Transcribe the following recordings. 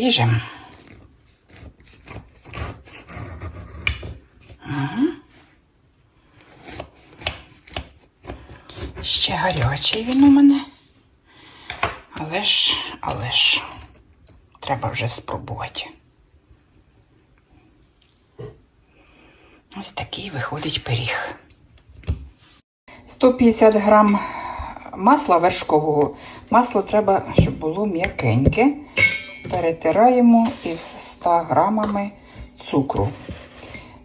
ріжемо. Ще гарячий він у мене. Але ж, але ж, треба вже спробувати. Ось такий виходить пиріг. 150 грам масла вершкового. Масло треба, щоб було м'якеньке. Перетираємо із 100 грамами цукру.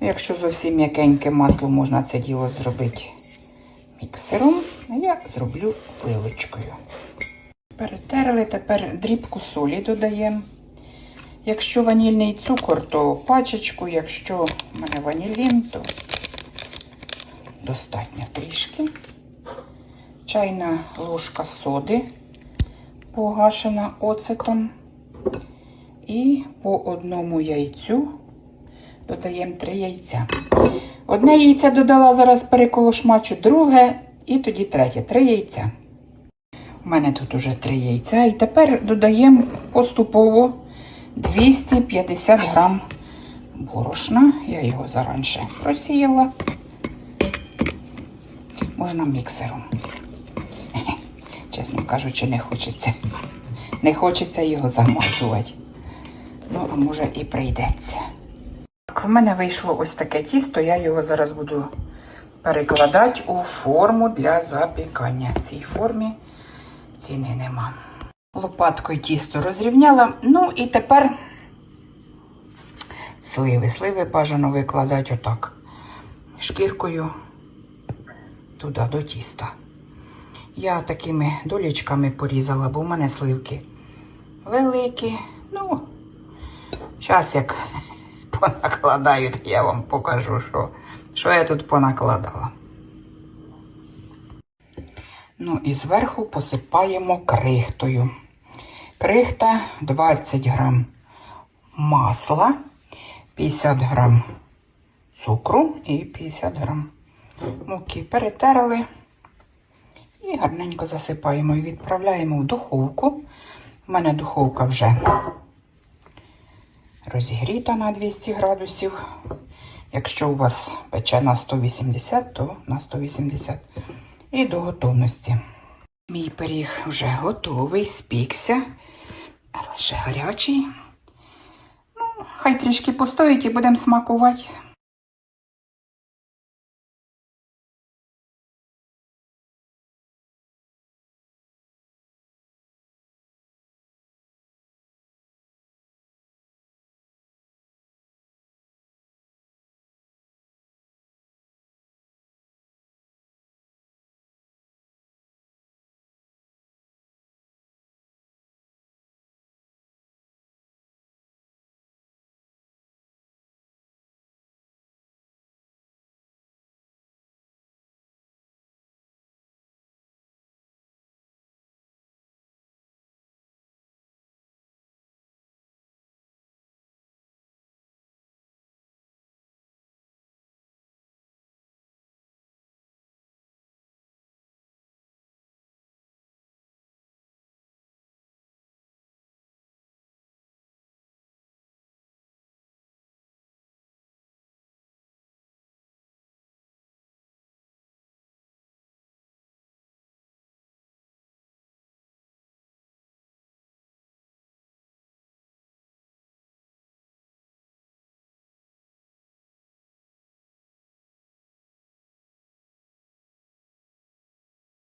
Якщо зовсім м'якеньке масло, можна це діло зробити міксером, я зроблю вилочкою. Перетерли, тепер дрібку солі додаємо. Якщо ванільний цукор, то пачечку, якщо в мене ванілін, то достатньо трішки. Чайна ложка соди погашена оцетом. І по одному яйцю додаємо три яйця. Одне яйце додала, зараз переколошмачу, друге і тоді третє. Три яйця. У мене тут уже три яйця. І тепер додаємо поступово 250 грам борошна. Я його заранше просіяла. Можна міксером. Чесно кажучи, не хочеться. Не хочеться його замазувати. Ну, а може і прийдеться. Так, в мене вийшло ось таке тісто, я його зараз буду перекладати у форму для запікання. В цій формі ціни нема. Лопаткою тісто розрівняла. Ну і тепер сливи. Сливи бажано викладати отак. Шкіркою туди до тіста. Я такими долічками порізала, бо в мене сливки великі. Ну, зараз як понакладаю, то я вам покажу, що, що я тут понакладала. Ну і зверху посипаємо крихтою. Крихта 20 грам масла, 50 грам цукру і 50 грам муки. Перетерли і гарненько засипаємо і відправляємо в духовку. У мене духовка вже розігріта на 200 градусів. Якщо у вас пече на 180, то на 180 і до готовності. Мій пиріг вже готовий, спікся, але ще гарячий. Ну, хай трішки постоїть і будемо смакувати.